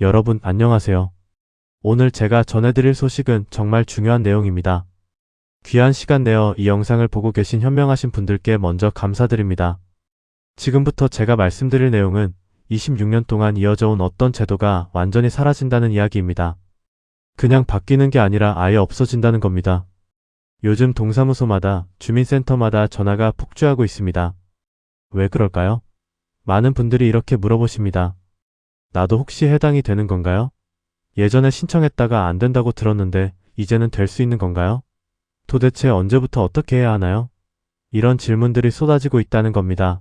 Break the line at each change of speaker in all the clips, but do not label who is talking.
여러분 안녕하세요. 오늘 제가 전해드릴 소식은 정말 중요한 내용입니다. 귀한 시간 내어 이 영상을 보고 계신 현명하신 분들께 먼저 감사드립니다. 지금부터 제가 말씀드릴 내용은 26년 동안 이어져 온 어떤 제도가 완전히 사라진다는 이야기입니다. 그냥 바뀌는 게 아니라 아예 없어진다는 겁니다. 요즘 동사무소마다 주민센터마다 전화가 폭주하고 있습니다. 왜 그럴까요? 많은 분들이 이렇게 물어보십니다. 나도 혹시 해당이 되는 건가요? 예전에 신청했다가 안 된다고 들었는데 이제는 될 수 있는 건가요? 도대체 언제부터 어떻게 해야 하나요? 이런 질문들이 쏟아지고 있다는 겁니다.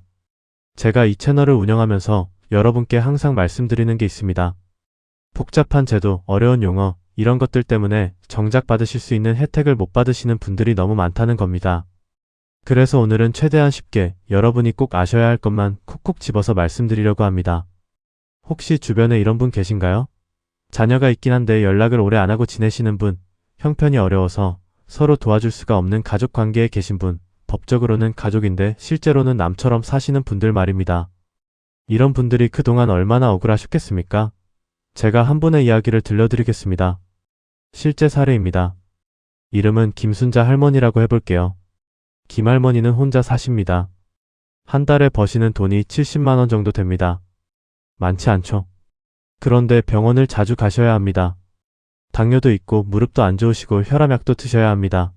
제가 이 채널을 운영하면서 여러분께 항상 말씀드리는 게 있습니다. 복잡한 제도, 어려운 용어, 이런 것들 때문에 정작 받으실 수 있는 혜택을 못 받으시는 분들이 너무 많다는 겁니다. 그래서 오늘은 최대한 쉽게 여러분이 꼭 아셔야 할 것만 콕콕 집어서 말씀드리려고 합니다. 혹시 주변에 이런 분 계신가요? 자녀가 있긴 한데 연락을 오래 안 하고 지내시는 분, 형편이 어려워서 서로 도와줄 수가 없는 가족 관계에 계신 분, 법적으로는 가족인데 실제로는 남처럼 사시는 분들 말입니다. 이런 분들이 그동안 얼마나 억울하셨겠습니까? 제가 한 분의 이야기를 들려드리겠습니다. 실제 사례입니다. 이름은 김순자 할머니라고 해볼게요. 김 할머니는 혼자 사십니다. 한 달에 버시는 돈이 70만원 정도 됩니다. 많지 않죠? 그런데 병원을 자주 가셔야 합니다. 당뇨도 있고 무릎도 안 좋으시고 혈압약도 드셔야 합니다.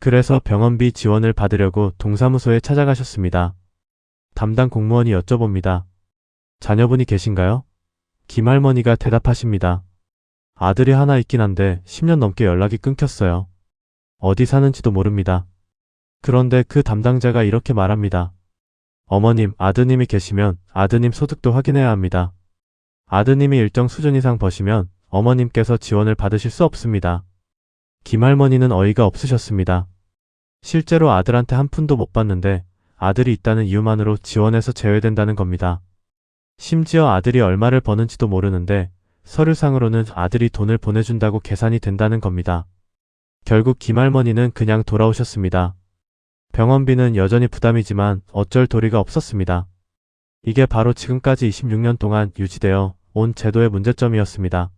그래서 병원비 지원을 받으려고 동사무소에 찾아가셨습니다. 담당 공무원이 여쭤봅니다. 자녀분이 계신가요? 김 할머니가 대답하십니다. 아들이 하나 있긴 한데 10년 넘게 연락이 끊겼어요. 어디 사는지도 모릅니다. 그런데 그 담당자가 이렇게 말합니다. 어머님, 아드님이 계시면 아드님 소득도 확인해야 합니다. 아드님이 일정 수준 이상 버시면 어머님께서 지원을 받으실 수 없습니다. 김할머니는 어이가 없으셨습니다. 실제로 아들한테 한 푼도 못 받는데 아들이 있다는 이유만으로 지원에서 제외된다는 겁니다. 심지어 아들이 얼마를 버는지도 모르는데 서류상으로는 아들이 돈을 보내준다고 계산이 된다는 겁니다. 결국 김할머니는 그냥 돌아오셨습니다. 병원비는 여전히 부담이지만 어쩔 도리가 없었습니다. 이게 바로 지금까지 26년 동안 유지되어 온 제도의 문제점이었습니다.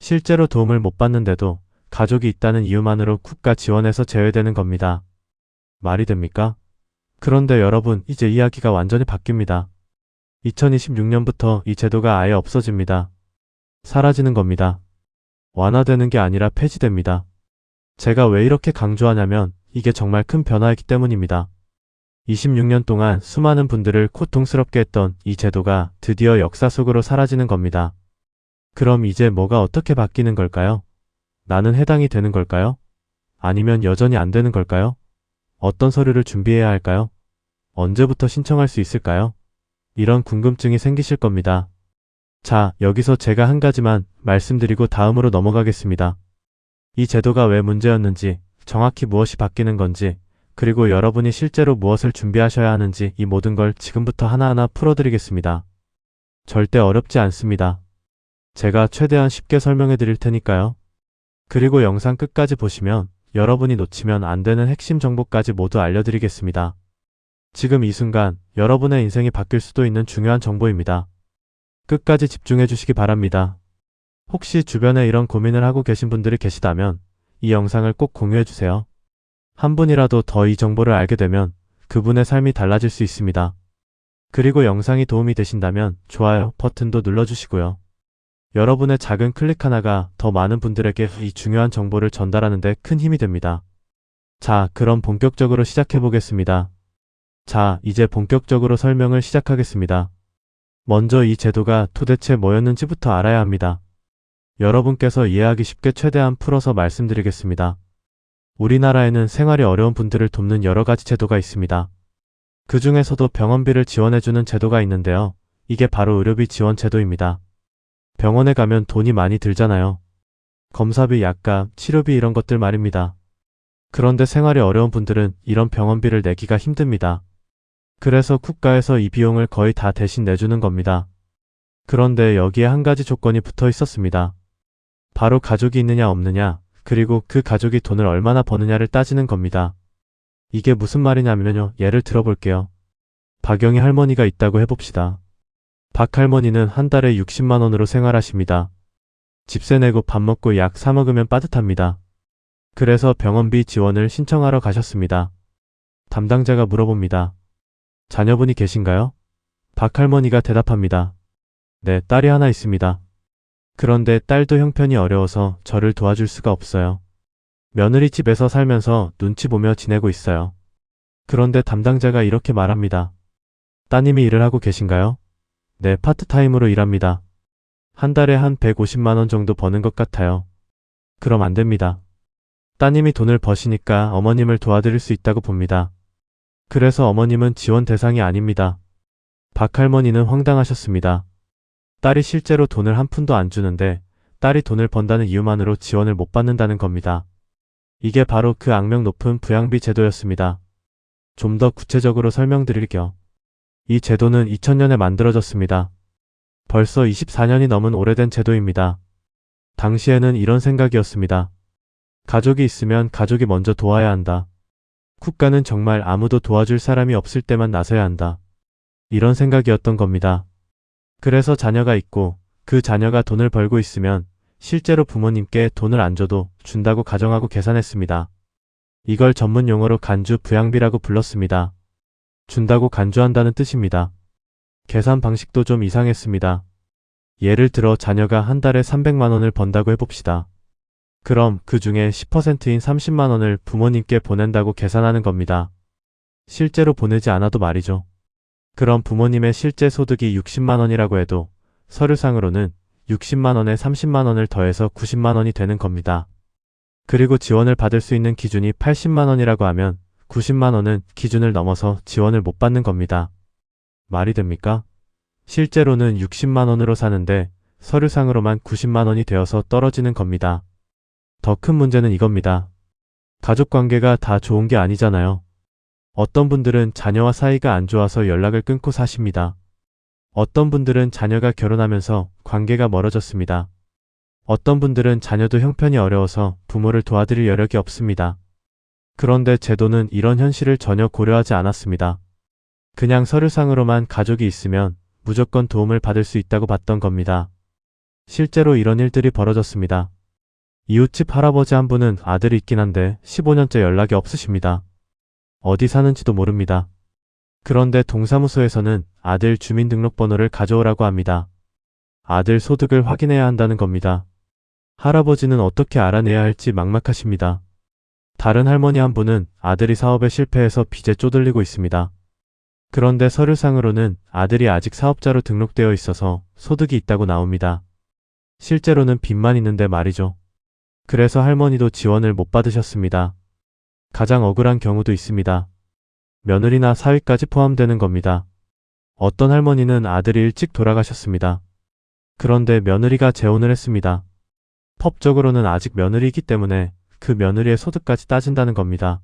실제로 도움을 못 받는데도 가족이 있다는 이유만으로 국가 지원에서 제외되는 겁니다. 말이 됩니까? 그런데 여러분, 이제 이야기가 완전히 바뀝니다. 2026년부터 이 제도가 아예 없어집니다. 사라지는 겁니다. 완화되는 게 아니라 폐지됩니다. 제가 왜 이렇게 강조하냐면 이게 정말 큰 변화이기 때문입니다. 26년 동안 수많은 분들을 고통스럽게 했던 이 제도가 드디어 역사 속으로 사라지는 겁니다. 그럼 이제 뭐가 어떻게 바뀌는 걸까요? 나는 해당이 되는 걸까요? 아니면 여전히 안 되는 걸까요? 어떤 서류를 준비해야 할까요? 언제부터 신청할 수 있을까요? 이런 궁금증이 생기실 겁니다. 자, 여기서 제가 한 가지만 말씀드리고 다음으로 넘어가겠습니다. 이 제도가 왜 문제였는지, 정확히 무엇이 바뀌는 건지, 그리고 여러분이 실제로 무엇을 준비하셔야 하는지 이 모든 걸 지금부터 하나하나 풀어드리겠습니다. 절대 어렵지 않습니다. 제가 최대한 쉽게 설명해 드릴 테니까요. 그리고 영상 끝까지 보시면 여러분이 놓치면 안 되는 핵심 정보까지 모두 알려드리겠습니다. 지금 이 순간 여러분의 인생이 바뀔 수도 있는 중요한 정보입니다. 끝까지 집중해 주시기 바랍니다. 혹시 주변에 이런 고민을 하고 계신 분들이 계시다면 이 영상을 꼭 공유해 주세요. 한 분이라도 더 이 정보를 알게 되면 그분의 삶이 달라질 수 있습니다. 그리고 영상이 도움이 되신다면 좋아요 버튼도 눌러주시고요. 여러분의 작은 클릭 하나가 더 많은 분들에게 이 중요한 정보를 전달하는 데 큰 힘이 됩니다. 자, 그럼 본격적으로 시작해 보겠습니다. 자, 이제 본격적으로 설명을 시작하겠습니다. 먼저 이 제도가 도대체 뭐였는지부터 알아야 합니다. 여러분께서 이해하기 쉽게 최대한 풀어서 말씀드리겠습니다. 우리나라에는 생활이 어려운 분들을 돕는 여러 가지 제도가 있습니다. 그 중에서도 병원비를 지원해주는 제도가 있는데요. 이게 바로 의료비 지원 제도입니다. 병원에 가면 돈이 많이 들잖아요. 검사비, 약값, 치료비 이런 것들 말입니다. 그런데 생활이 어려운 분들은 이런 병원비를 내기가 힘듭니다. 그래서 국가에서 이 비용을 거의 다 대신 내주는 겁니다. 그런데 여기에 한 가지 조건이 붙어 있었습니다. 바로 가족이 있느냐 없느냐, 그리고 그 가족이 돈을 얼마나 버느냐를 따지는 겁니다. 이게 무슨 말이냐면요. 예를 들어볼게요. 박영희 할머니가 있다고 해봅시다. 박 할머니는 한 달에 60만 원으로 생활하십니다. 집세 내고 밥 먹고 약 사 먹으면 빠듯합니다. 그래서 병원비 지원을 신청하러 가셨습니다. 담당자가 물어봅니다. 자녀분이 계신가요? 박 할머니가 대답합니다. 네, 딸이 하나 있습니다. 그런데 딸도 형편이 어려워서 저를 도와줄 수가 없어요. 며느리 집에서 살면서 눈치 보며 지내고 있어요. 그런데 담당자가 이렇게 말합니다. 따님이 일을 하고 계신가요? 네, 파트타임으로 일합니다. 한 달에 한 150만원 정도 버는 것 같아요. 그럼 안 됩니다. 따님이 돈을 버시니까 어머님을 도와드릴 수 있다고 봅니다. 그래서 어머님은 지원 대상이 아닙니다. 박 할머니는 황당하셨습니다. 딸이 실제로 돈을 한 푼도 안 주는데 딸이 돈을 번다는 이유만으로 지원을 못 받는다는 겁니다. 이게 바로 그 악명 높은 부양비 제도였습니다. 좀 더 구체적으로 설명드릴게요. 이 제도는 2000년에 만들어졌습니다. 벌써 24년이 넘은 오래된 제도입니다. 당시에는 이런 생각이었습니다. 가족이 있으면 가족이 먼저 도와야 한다. 국가는 정말 아무도 도와줄 사람이 없을 때만 나서야 한다. 이런 생각이었던 겁니다. 그래서 자녀가 있고 그 자녀가 돈을 벌고 있으면 실제로 부모님께 돈을 안 줘도 준다고 가정하고 계산했습니다. 이걸 전문 용어로 간주 부양비라고 불렀습니다. 준다고 간주한다는 뜻입니다. 계산 방식도 좀 이상했습니다. 예를 들어 자녀가 한 달에 300만 원을 번다고 해봅시다. 그럼 그 중에 10%인 30만 원을 부모님께 보낸다고 계산하는 겁니다. 실제로 보내지 않아도 말이죠. 그럼 부모님의 실제 소득이 60만 원이라고 해도 서류상으로는 60만 원에 30만 원을 더해서 90만 원이 되는 겁니다. 그리고 지원을 받을 수 있는 기준이 80만 원이라고 하면 90만 원은 기준을 넘어서 지원을 못 받는 겁니다. 말이 됩니까? 실제로는 60만 원으로 사는데 서류상으로만 90만 원이 되어서 떨어지는 겁니다. 더 큰 문제는 이겁니다. 가족 관계가 다 좋은 게 아니잖아요. 어떤 분들은 자녀와 사이가 안 좋아서 연락을 끊고 사십니다. 어떤 분들은 자녀가 결혼하면서 관계가 멀어졌습니다. 어떤 분들은 자녀도 형편이 어려워서 부모를 도와드릴 여력이 없습니다. 그런데 제도는 이런 현실을 전혀 고려하지 않았습니다. 그냥 서류상으로만 가족이 있으면 무조건 도움을 받을 수 있다고 봤던 겁니다. 실제로 이런 일들이 벌어졌습니다. 이웃집 할아버지 한 분은 아들이 있긴 한데 15년째 연락이 없으십니다. 어디 사는지도 모릅니다. 그런데 동사무소에서는 아들 주민등록번호를 가져오라고 합니다. 아들 소득을 확인해야 한다는 겁니다. 할아버지는 어떻게 알아내야 할지 막막하십니다. 다른 할머니 한 분은 아들이 사업에 실패해서 빚에 쪼들리고 있습니다. 그런데 서류상으로는 아들이 아직 사업자로 등록되어 있어서 소득이 있다고 나옵니다. 실제로는 빚만 있는데 말이죠. 그래서 할머니도 지원을 못 받으셨습니다. 가장 억울한 경우도 있습니다. 며느리나 사위까지 포함되는 겁니다. 어떤 할머니는 아들이 일찍 돌아가셨습니다. 그런데 며느리가 재혼을 했습니다. 법적으로는 아직 며느리이기 때문에 그 며느리의 소득까지 따진다는 겁니다.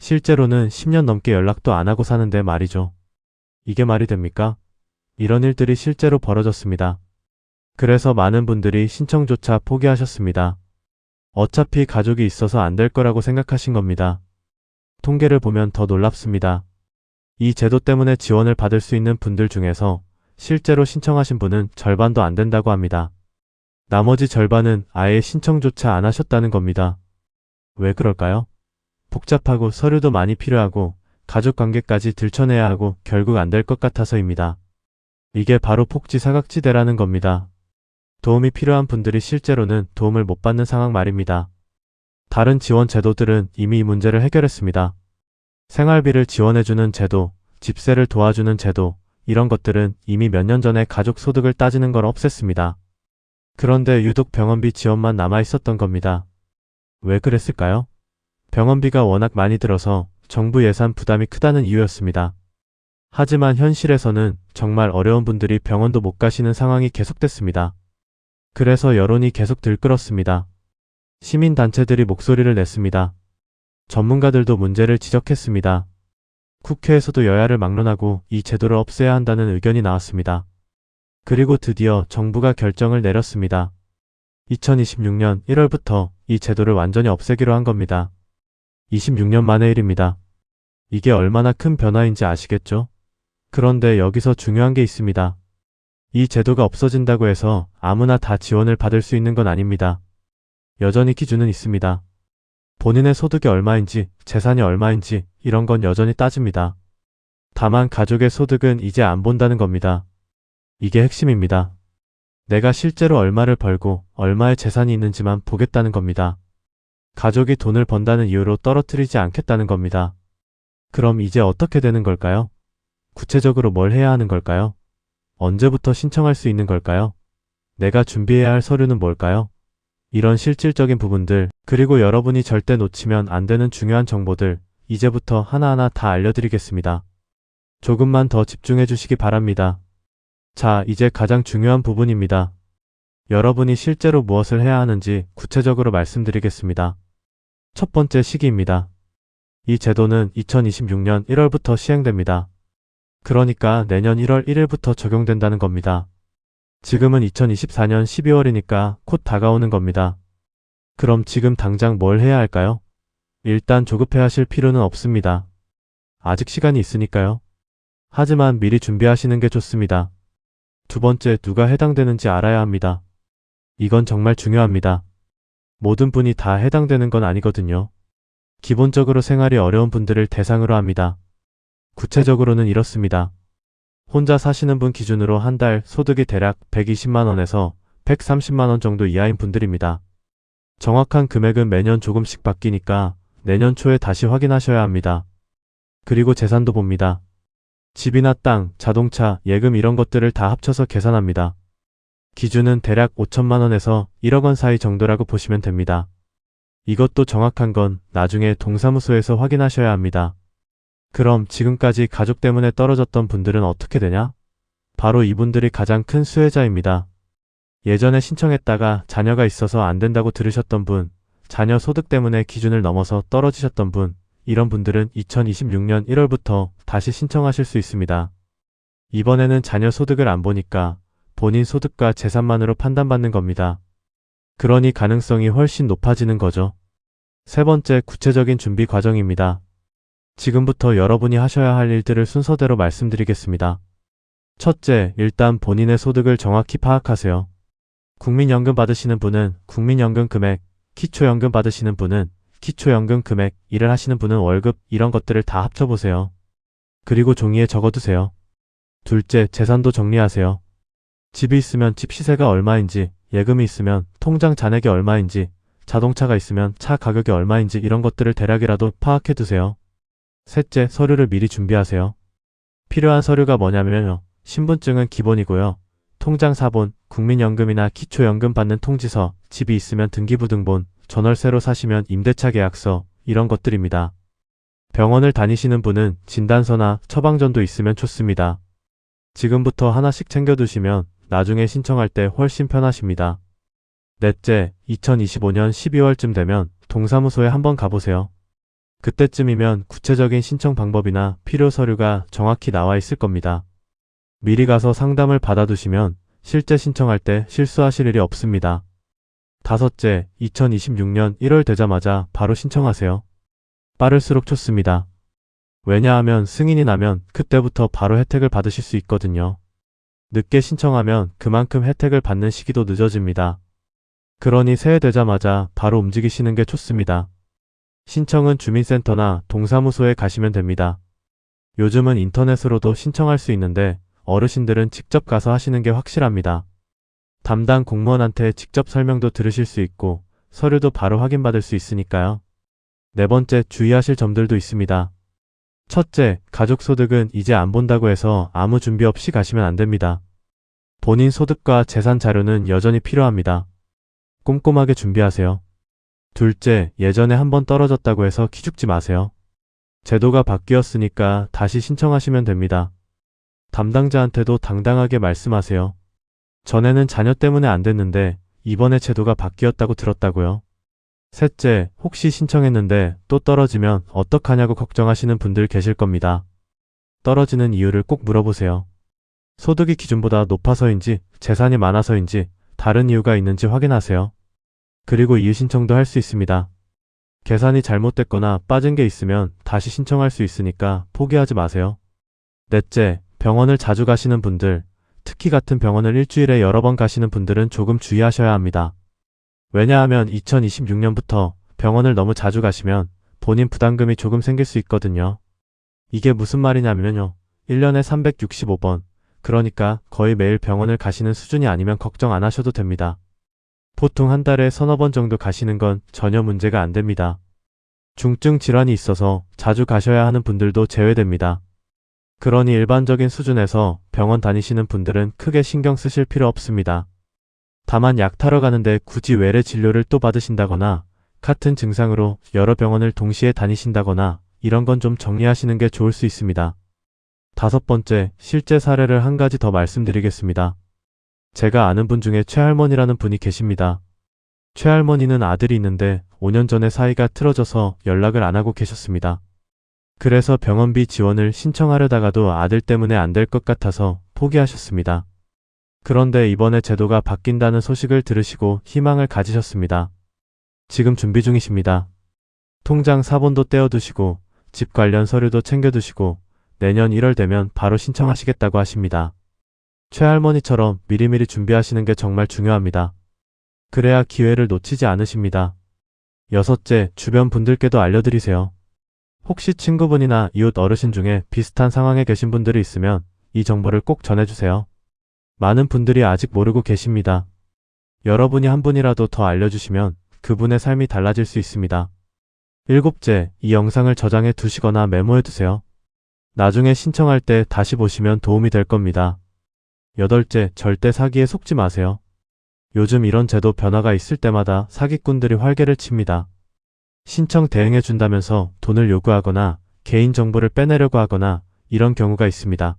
실제로는 10년 넘게 연락도 안 하고 사는데 말이죠. 이게 말이 됩니까? 이런 일들이 실제로 벌어졌습니다. 그래서 많은 분들이 신청조차 포기하셨습니다. 어차피 가족이 있어서 안 될 거라고 생각하신 겁니다. 통계를 보면 더 놀랍습니다. 이 제도 때문에 지원을 받을 수 있는 분들 중에서 실제로 신청하신 분은 절반도 안 된다고 합니다. 나머지 절반은 아예 신청조차 안 하셨다는 겁니다. 왜 그럴까요? 복잡하고 서류도 많이 필요하고 가족 관계까지 들춰내야 하고 결국 안 될 것 같아서입니다. 이게 바로 폭지 사각지대라는 겁니다. 도움이 필요한 분들이 실제로는 도움을 못 받는 상황 말입니다. 다른 지원 제도들은 이미 이 문제를 해결했습니다. 생활비를 지원해주는 제도, 집세를 도와주는 제도, 이런 것들은 이미 몇 년 전에 가족 소득을 따지는 걸 없앴습니다. 그런데 유독 병원비 지원만 남아 있었던 겁니다. 왜 그랬을까요? 병원비가 워낙 많이 들어서 정부 예산 부담이 크다는 이유였습니다. 하지만 현실에서는 정말 어려운 분들이 병원도 못 가시는 상황이 계속됐습니다. 그래서 여론이 계속 들끓었습니다. 시민단체들이 목소리를 냈습니다. 전문가들도 문제를 지적했습니다. 국회에서도 여야를 막론하고 이 제도를 없애야 한다는 의견이 나왔습니다. 그리고 드디어 정부가 결정을 내렸습니다. 2026년 1월부터 이 제도를 완전히 없애기로 한 겁니다. 26년 만의 일입니다. 이게 얼마나 큰 변화인지 아시겠죠? 그런데 여기서 중요한 게 있습니다. 이 제도가 없어진다고 해서 아무나 다 지원을 받을 수 있는 건 아닙니다. 여전히 기준은 있습니다. 본인의 소득이 얼마인지, 재산이 얼마인지, 이런 건 여전히 따집니다. 다만 가족의 소득은 이제 안 본다는 겁니다. 이게 핵심입니다. 내가 실제로 얼마를 벌고 얼마의 재산이 있는지만 보겠다는 겁니다. 가족이 돈을 번다는 이유로 떨어뜨리지 않겠다는 겁니다. 그럼 이제 어떻게 되는 걸까요? 구체적으로 뭘 해야 하는 걸까요? 언제부터 신청할 수 있는 걸까요? 내가 준비해야 할 서류는 뭘까요? 이런 실질적인 부분들, 그리고 여러분이 절대 놓치면 안 되는 중요한 정보들, 이제부터 하나하나 다 알려드리겠습니다. 조금만 더 집중해 주시기 바랍니다. 자, 이제 가장 중요한 부분입니다. 여러분이 실제로 무엇을 해야 하는지 구체적으로 말씀드리겠습니다. 첫 번째 시기입니다. 이 제도는 2026년 1월부터 시행됩니다. 그러니까 내년 1월 1일부터 적용된다는 겁니다. 지금은 2024년 12월이니까 곧 다가오는 겁니다. 그럼 지금 당장 뭘 해야 할까요? 일단 조급해 하실 필요는 없습니다. 아직 시간이 있으니까요. 하지만 미리 준비하시는 게 좋습니다. 두 번째, 누가 해당되는지 알아야 합니다. 이건 정말 중요합니다. 모든 분이 다 해당되는 건 아니거든요. 기본적으로 생활이 어려운 분들을 대상으로 합니다. 구체적으로는 이렇습니다. 혼자 사시는 분 기준으로 한 달 소득이 대략 120만원에서 130만원 정도 이하인 분들입니다. 정확한 금액은 매년 조금씩 바뀌니까 내년 초에 다시 확인하셔야 합니다. 그리고 재산도 봅니다. 집이나 땅, 자동차, 예금 이런 것들을 다 합쳐서 계산합니다. 기준은 대략 5천만원에서 1억원 사이 정도라고 보시면 됩니다. 이것도 정확한 건 나중에 동사무소에서 확인하셔야 합니다. 그럼 지금까지 가족 때문에 떨어졌던 분들은 어떻게 되냐? 바로 이분들이 가장 큰 수혜자입니다. 예전에 신청했다가 자녀가 있어서 안 된다고 들으셨던 분, 자녀 소득 때문에 기준을 넘어서 떨어지셨던 분, 이런 분들은 2026년 1월부터 다시 신청하실 수 있습니다. 이번에는 자녀 소득을 안 보니까 본인 소득과 재산만으로 판단받는 겁니다. 그러니 가능성이 훨씬 높아지는 거죠. 세 번째 구체적인 준비 과정입니다. 지금부터 여러분이 하셔야 할 일들을 순서대로 말씀드리겠습니다. 첫째, 일단 본인의 소득을 정확히 파악하세요. 국민연금 받으시는 분은 국민연금 금액, 기초연금 받으시는 분은 기초연금 금액, 일을 하시는 분은 월급, 이런 것들을 다 합쳐보세요. 그리고 종이에 적어두세요. 둘째, 재산도 정리하세요. 집이 있으면 집 시세가 얼마인지, 예금이 있으면 통장 잔액이 얼마인지, 자동차가 있으면 차 가격이 얼마인지 이런 것들을 대략이라도 파악해두세요. 셋째, 서류를 미리 준비하세요. 필요한 서류가 뭐냐면요. 신분증은 기본이고요. 통장 사본, 국민연금이나 기초연금 받는 통지서, 집이 있으면 등기부등본, 전월세로 사시면 임대차 계약서, 이런 것들입니다. 병원을 다니시는 분은 진단서나 처방전도 있으면 좋습니다. 지금부터 하나씩 챙겨두시면 나중에 신청할 때 훨씬 편하십니다. 넷째, 2025년 12월쯤 되면 동사무소에 한번 가보세요. 그때쯤이면 구체적인 신청 방법이나 필요 서류가 정확히 나와 있을 겁니다. 미리 가서 상담을 받아두시면 실제 신청할 때 실수하실 일이 없습니다. 다섯째, 2026년 1월 되자마자 바로 신청하세요. 빠를수록 좋습니다. 왜냐하면 승인이 나면 그때부터 바로 혜택을 받으실 수 있거든요. 늦게 신청하면 그만큼 혜택을 받는 시기도 늦어집니다. 그러니 새해 되자마자 바로 움직이시는 게 좋습니다. 신청은 주민센터나 동사무소에 가시면 됩니다. 요즘은 인터넷으로도 신청할 수 있는데 어르신들은 직접 가서 하시는 게 확실합니다. 담당 공무원한테 직접 설명도 들으실 수 있고 서류도 바로 확인받을 수 있으니까요. 네 번째 주의하실 점들도 있습니다. 첫째, 가족 소득은 이제 안 본다고 해서 아무 준비 없이 가시면 안 됩니다. 본인 소득과 재산 자료는 여전히 필요합니다. 꼼꼼하게 준비하세요. 둘째, 예전에 한번 떨어졌다고 해서 기죽지 마세요. 제도가 바뀌었으니까 다시 신청하시면 됩니다. 담당자한테도 당당하게 말씀하세요. 전에는 자녀 때문에 안 됐는데 이번에 제도가 바뀌었다고 들었다고요. 셋째, 혹시 신청했는데 또 떨어지면 어떡하냐고 걱정하시는 분들 계실 겁니다. 떨어지는 이유를 꼭 물어보세요. 소득이 기준보다 높아서인지 재산이 많아서인지 다른 이유가 있는지 확인하세요. 그리고 이유 신청도 할 수 있습니다. 계산이 잘못됐거나 빠진 게 있으면 다시 신청할 수 있으니까 포기하지 마세요. 넷째, 병원을 자주 가시는 분들, 특히 같은 병원을 일주일에 여러 번 가시는 분들은 조금 주의하셔야 합니다. 왜냐하면 2026년부터 병원을 너무 자주 가시면 본인 부담금이 조금 생길 수 있거든요. 이게 무슨 말이냐면요. 1년에 365번, 그러니까 거의 매일 병원을 가시는 수준이 아니면 걱정 안 하셔도 됩니다. 보통 한 달에 서너 번 정도 가시는 건 전혀 문제가 안 됩니다. 중증 질환이 있어서 자주 가셔야 하는 분들도 제외됩니다. 그러니 일반적인 수준에서 병원 다니시는 분들은 크게 신경 쓰실 필요 없습니다. 다만 약 타러 가는데 굳이 외래 진료를 또 받으신다거나 같은 증상으로 여러 병원을 동시에 다니신다거나 이런 건 좀 정리하시는 게 좋을 수 있습니다. 다섯 번째, 실제 사례를 한 가지 더 말씀드리겠습니다. 제가 아는 분 중에 최할머니라는 분이 계십니다. 최할머니는 아들이 있는데 5년 전에 사이가 틀어져서 연락을 안 하고 계셨습니다. 그래서 병원비 지원을 신청하려다가도 아들 때문에 안 될 것 같아서 포기하셨습니다. 그런데 이번에 제도가 바뀐다는 소식을 들으시고 희망을 가지셨습니다. 지금 준비 중이십니다. 통장 사본도 떼어두시고 집 관련 서류도 챙겨두시고 내년 1월 되면 바로 신청하시겠다고 하십니다. 최할머니처럼 미리미리 준비하시는 게 정말 중요합니다. 그래야 기회를 놓치지 않으십니다. 여섯째, 주변 분들께도 알려드리세요. 혹시 친구분이나 이웃 어르신 중에 비슷한 상황에 계신 분들이 있으면 이 정보를 꼭 전해주세요. 많은 분들이 아직 모르고 계십니다. 여러분이 한 분이라도 더 알려주시면 그분의 삶이 달라질 수 있습니다. 일곱째, 이 영상을 저장해 두시거나 메모해 두세요. 나중에 신청할 때 다시 보시면 도움이 될 겁니다. 여덟째, 절대 사기에 속지 마세요. 요즘 이런 제도 변화가 있을 때마다 사기꾼들이 활개를 칩니다. 신청 대행해 준다면서 돈을 요구하거나 개인 정보를 빼내려고 하거나 이런 경우가 있습니다.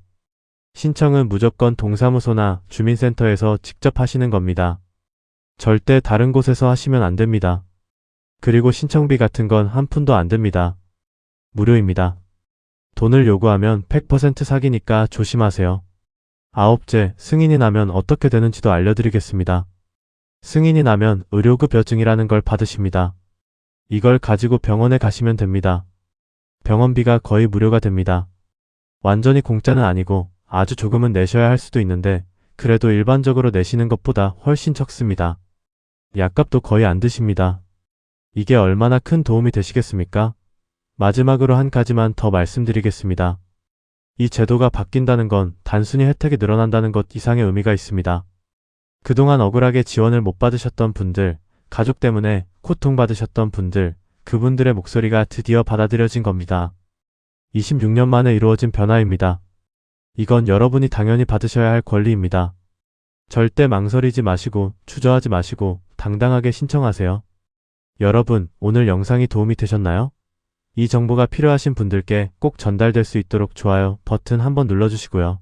신청은 무조건 동사무소나 주민센터에서 직접 하시는 겁니다. 절대 다른 곳에서 하시면 안 됩니다. 그리고 신청비 같은 건 한 푼도 안 됩니다. 무료입니다. 돈을 요구하면 100% 사기니까 조심하세요. 아홉째, 승인이 나면 어떻게 되는지도 알려드리겠습니다. 승인이 나면 의료급여증이라는 걸 받으십니다. 이걸 가지고 병원에 가시면 됩니다. 병원비가 거의 무료가 됩니다. 완전히 공짜는 아니고 아주 조금은 내셔야 할 수도 있는데 그래도 일반적으로 내시는 것보다 훨씬 적습니다. 약값도 거의 안 드십니다. 이게 얼마나 큰 도움이 되시겠습니까? 마지막으로 한 가지만 더 말씀드리겠습니다. 이 제도가 바뀐다는 건 단순히 혜택이 늘어난다는 것 이상의 의미가 있습니다. 그동안 억울하게 지원을 못 받으셨던 분들, 가족 때문에 고통받으셨던 분들, 그분들의 목소리가 드디어 받아들여진 겁니다. 26년 만에 이루어진 변화입니다. 이건 여러분이 당연히 받으셔야 할 권리입니다. 절대 망설이지 마시고 주저하지 마시고 당당하게 신청하세요. 여러분, 오늘 영상이 도움이 되셨나요? 이 정보가 필요하신 분들께 꼭 전달될 수 있도록 좋아요 버튼 한번 눌러주시고요.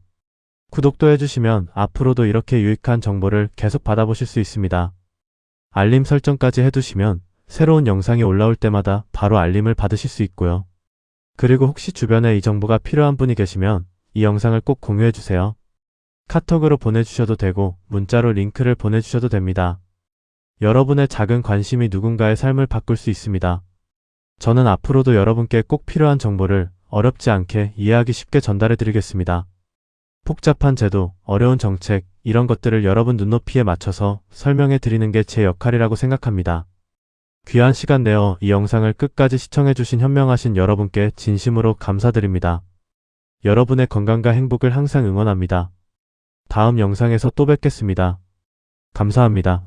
구독도 해주시면 앞으로도 이렇게 유익한 정보를 계속 받아보실 수 있습니다. 알림 설정까지 해두시면 새로운 영상이 올라올 때마다 바로 알림을 받으실 수 있고요. 그리고 혹시 주변에 이 정보가 필요한 분이 계시면 이 영상을 꼭 공유해주세요. 카톡으로 보내주셔도 되고 문자로 링크를 보내주셔도 됩니다. 여러분의 작은 관심이 누군가의 삶을 바꿀 수 있습니다. 저는 앞으로도 여러분께 꼭 필요한 정보를 어렵지 않게 이해하기 쉽게 전달해 드리겠습니다. 복잡한 제도, 어려운 정책, 이런 것들을 여러분 눈높이에 맞춰서 설명해 드리는 게 제 역할이라고 생각합니다. 귀한 시간 내어 이 영상을 끝까지 시청해 주신 현명하신 여러분께 진심으로 감사드립니다. 여러분의 건강과 행복을 항상 응원합니다. 다음 영상에서 또 뵙겠습니다. 감사합니다.